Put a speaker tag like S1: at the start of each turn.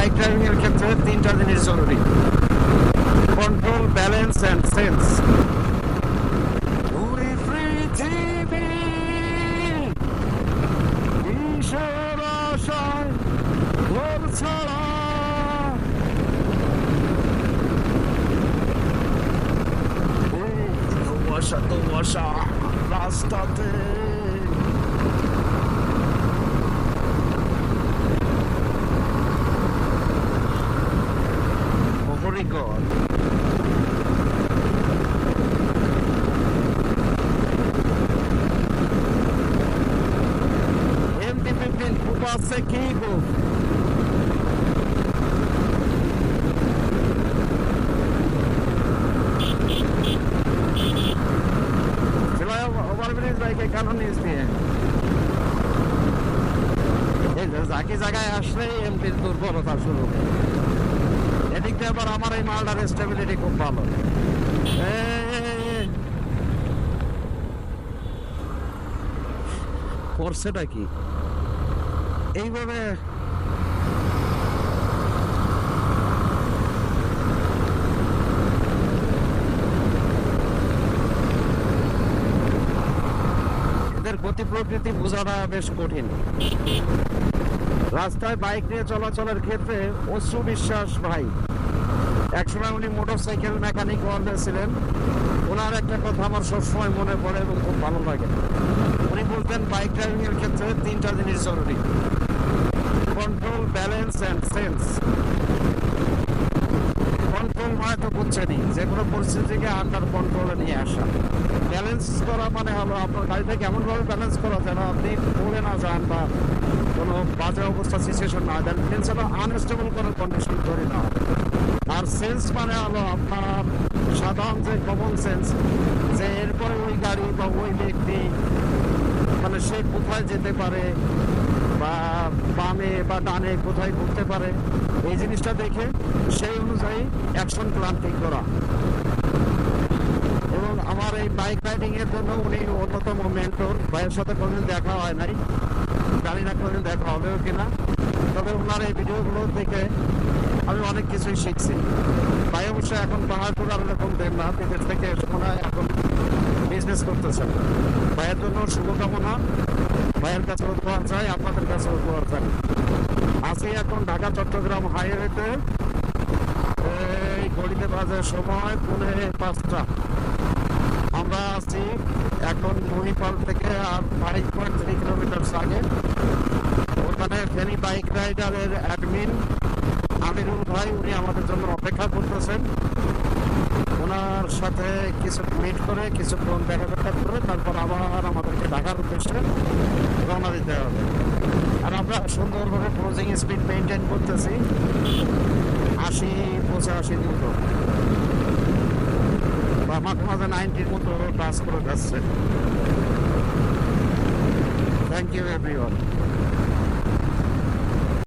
S1: Bike driving এর ক্ষেত্রে তিনটা জিনিস জরুরি। কন্ট্রোল ব্যালেন্স অ্যান্ড সেন্স কুয়াশা রাস্তাতে। My god. MT-15 Kuba Sekigo. চলায় ওভারব্রিজ বাইকে কেন নিচ দিয়ে জাকি জায়গায় আসলেই এমপির দুর্বলতা শুরু এদিক দিয়ে আবার আমার এই মালটার স্টেবিলিটি খুব ভালো। করছেটা কি এইভাবে এদের গতি প্রকৃতি বোঝাটা বেশ কঠিন রাস্তায় বাইক নিয়ে চলাচলের ক্ষেত্রে অশ্রু বিশ্বাস ভাই। একসময় উনি মোটর সাইকেল মেকানিক ছিলেন। ওনার একটা কথা আমার সবসময় মনে পড়ে এবং খুব ভালো লাগে। উনি বলতেন, বাইক ড্রাইভিং এর ক্ষেত্রে তিনটা জিনিস জরুরি। Control balance and sense control মানে তো বুঝছেনই যে কোনো পরিস্থিতিকে আন্ডার কন্ট্রোলে নিয়ে আসা। ব্যালেন্স করা মানে হলো আপনার গাড়িটা কেমনভাবে ব্যালেন্স করা যেন আপনি পড়ে না যান বা কোনো বাজে অবস্থা সিচুয়েশন না দেন মিনস হলো আনস্টেবল কোনো কন্ডিশন ধরে না আর সেন্স মানে হলো আপনার সাধারণ যে কমন সেন্স যে এরপরে ওই গাড়ি বা ওই ব্যক্তি মানে সে কোথায় যেতে পারে বা বামে বা ডানে কোথায় ঘুরতে পারে, এই জিনিসটা দেখে সেই অনুযায়ী অ্যাকশন প্ল্যান ঠিক করা। এবং আমার এই বাইক রাইডিংয়ের জন্য উনি অন্যতম মেন্টর ভাইয়ের সাথে কোনোদিন দেখা হয় নাই। জানি না কোনোদিন দেখা হবেও কিনা, তবে ওনার এই ভিডিওগুলো দেখে আমি অনেক কিছুই শিখছি। ভাই অবশ্য এখন পাহাড়পুর আর এরকম দেন না বিদেশ থেকে হয় এখন বিজনেস করতেছেন ভাইয়ের জন্য শুভকামনা। ভাইয়ের কাছে উপহার চাই, আপনাদের কাছে উপহার চাই। আছি এখন ঢাকা, চট্টগ্রাম হাইওয়েতে এই ঘড়িতে বাজে সময় পুনে পাঁচটা। আমরা আছি এখন মহিপাল থেকে আর ফাইভ পয়েন্ট থ্রি কিলোমিটার আগে। ফেনি বাইক রাইডারের অ্যাডমিন আমিরুল ভাই, উনি আমাদের জন্য অপেক্ষা করতেছেন। ওনার সাথে কিছু মিট করে কিছুক্ষণ দেখা সাক্ষাৎ করে, তারপর আবার আমাদেরকে ঢাকার উদ্দেশ্যে রওনা দিতে হবে। আর আমরা সুন্দরভাবে ক্লোজিং স্পিড মেনটেন করতেছি। আশি, পঁচাশি দুটো। বা মাঝে মাঝে নাইনটির মতো কাজ করে যাচ্ছে। Thank you everyone